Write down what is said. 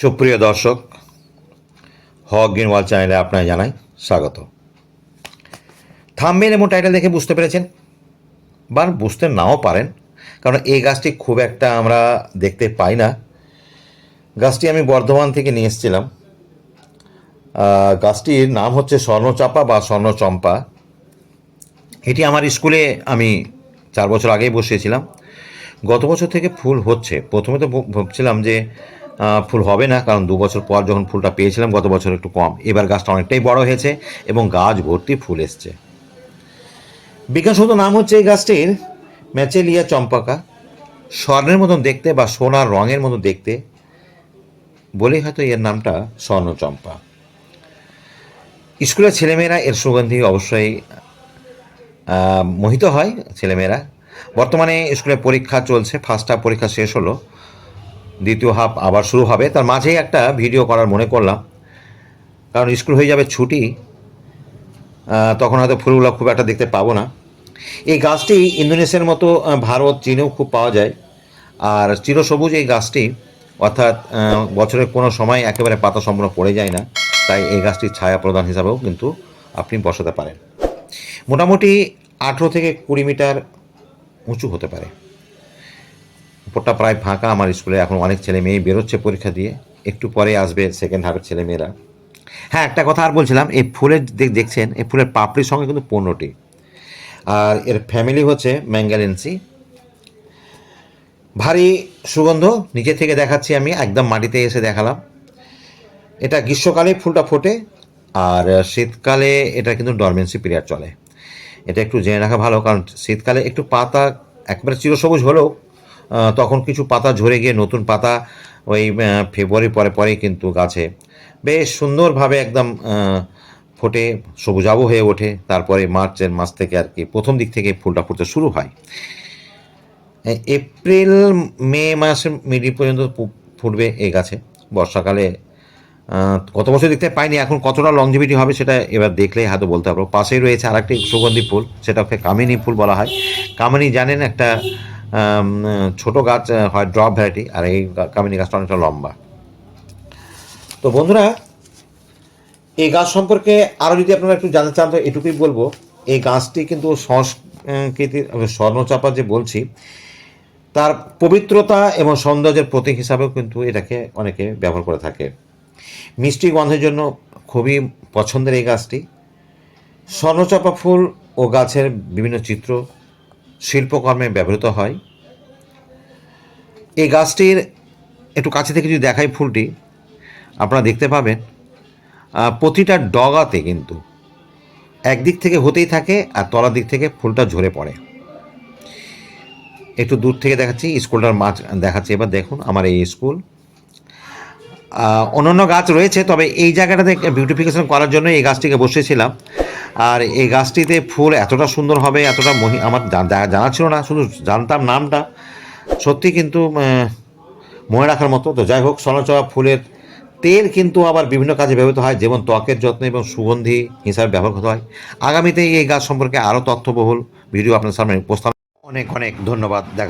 সুপ্রিয় দর্শক, হক গ্রিনওয়াল চ্যানেলে আপনায় জানাই স্বাগত। থাম্বেল এবং টাইটেল দেখে বুঝতে পেরেছেন, বা বুঝতে নাও পারেন, কারণ এই গাছটি খুব একটা আমরা দেখতে পাই না। গাছটি আমি বর্ধমান থেকে নিয়ে এসেছিলাম। গাছটির নাম হচ্ছে স্বর্ণচাপা বা স্বর্ণচম্পা। এটি আমার স্কুলে আমি চার বছর আগেই বসিয়েছিলাম। গত বছর থেকে ফুল হচ্ছে। প্রথমে তো ভাব- ভাবছিলাম যে ফুল হবে না, কারণ দু বছর পর যখন ফুলটা পেয়েছিলাম, গত বছর একটু কম। এবার গাছটা অনেকটাই বড় হয়েছে এবং গাছ ভর্তি ফুল এসছে। বিজ্ঞানসম্মত নাম হচ্ছে এই গাছটির ম্যাচেলিয়া চম্পাকা। স্বর্ণের মতন দেখতে বা সোনার রঙের মতো দেখতে বলেই হয়তো এর নামটা স্বর্ণচম্পা স্কুলের ছেলেমেয়েরা এর সুগন্ধি অবশ্যই মোহিত হয় ছেলেমেয়েরা। বর্তমানে স্কুলে পরীক্ষা চলছে, ফার্স্ট পরীক্ষা শেষ হলো। দ্বিতীয় হাফ আবার শুরু হবে। তার মাঝেই একটা ভিডিও করার মনে করলাম। কারণ স্কুল হয়ে যাবে ছুটি তখন হয়তো ফুলগুলো খুব একটা দেখতে পাবো না। এই গাছটি ইন্দোনেশিয়ার মতো ভারত, চীনেও খুব পাওয়া যায়। আর চিরসবুজ এই গাছটি, অর্থাৎ বছরের কোনো সময় একেবারে পাতা সম্পূর্ণ পড়ে যায় না। তাই এই গাছটির ছায়া প্রদান হিসাবেও কিন্তু আপনি বসাতে পারেন। মোটামুটি আঠেরো থেকে কুড়ি মিটার উঁচু হতে পারে। উপরটা প্রায় ফাঁকা। আমার স্কুলে এখন অনেক ছেলে মেয়ে বেরোচ্ছে পরীক্ষা দিয়ে। একটু পরে আসবে সেকেন্ড হাফের ছেলে মেয়েরা। হ্যাঁ একটা কথা আর বলছিলাম, এই ফুলের দেখ- দেখছেন, এই ফুলের পাপড়ির সঙ্গে কিন্তু পনেরোটি আর এর ফ্যামিলি হচ্ছে ম্যাঙ্গালেন্সি। ভারী সুগন্ধ, নিচে থেকে দেখাচ্ছি আমি, একদম মাটিতে এসে দেখালাম। এটা গ্রীষ্মকালে ফুলটা ফোটে, আর শীতকালে এটা কিন্তু ডরমেন্সি পিরিয়ড চলে। এটা একটু জেনে রাখা ভালো, কারণ শীতকালে একটু পাতা, একবারে চিরসবুজ হলেও তখন কিছু পাতা ঝরে গিয়ে নতুন পাতা ওই ফেব্রুয়ারি পরে, পরেই কিন্তু গাছে বেশ সুন্দরভাবে একদম ফোটে, সবুজাবু হয়ে ওঠে। তারপরে মার্চের মাস থেকে আর কি, প্রথম দিক থেকে ফুলটা ফুটতে শুরু হয়। এপ্রিল, মে মাসের মিডিল পর্যন্ত ফুটবে এই গাছে। বর্ষাকালে গত বছর দেখতে পাইনি, এখন কতটা লংজিভিটি হবে সেটা এবার দেখলেই হয়তো বলতে পারব। পাশেই রয়েছে আরেকটি সুগন্ধি ফুল, সেটাকে কামিনী ফুল বলা হয়। কামিনী জানেন একটা ছোট গাছ হয় ড্রপ ভ্যারাইটি, আর এই কামিনী গাছটা অনেকটা লম্বা। তো বন্ধুরা, এই গাছ সম্পর্কে আরও যদি আপনারা একটু জানতে চান, তো এটুকুই বলব, এই গাছটি কিন্তু সংস্কৃতির স্বর্ণচাপা যে বলছি, তার পবিত্রতা এবং সৌন্দর্যের প্রতীক হিসাবেও কিন্তু এটাকে অনেকে ব্যবহার করে থাকে। মিষ্টি গন্ধের জন্য খুবই পছন্দের এই গাছটি। স্বর্ণচাপা ফুল ও গাছের বিভিন্ন চিত্র শিল্পকর্মে ব্যবহৃত হয়। এই গাছটির একটু কাছে থেকে যদি দেখাই ফুলটি, আপনারা দেখতে পাবেন প্রতিটা ডগাতে কিন্তু একদিক থেকে হতেই থাকে আর তলার দিক থেকে ফুলটা ঝরে পড়ে। একটু দূর থেকে দেখাচ্ছি, স্কুলটার মাছ দেখাচ্ছি। এবার দেখুন আমার এই স্কুল। অন্যান্য গাছ রয়েছে, তবে এই জায়গাটাতে বিউটিফিকেশন করার জন্য এই গাছটিকে বসেছিলাম আর এই গাছটিতে ফুল এতটা সুন্দর হবে, এতটা মহি, আমার জানা ছিল না, শুধু জানতাম নামটা। সত্যি কিন্তু মনে রাখার মতো। তো যাই হোক সনচয়া ফুলের তেল কিন্তু আবার বিভিন্ন কাজে ব্যবহৃত হয়, যেমন ত্বকের যত্ন এবং সুগন্ধি হিসাবে ব্যবহার করা হয়। আগামীতে এই গাছ সম্পর্কে আরও তথ্যবহুল ভিডিও আপনার সামনে উপস্থাপন অনেক অনেক ধন্যবাদ। দেখা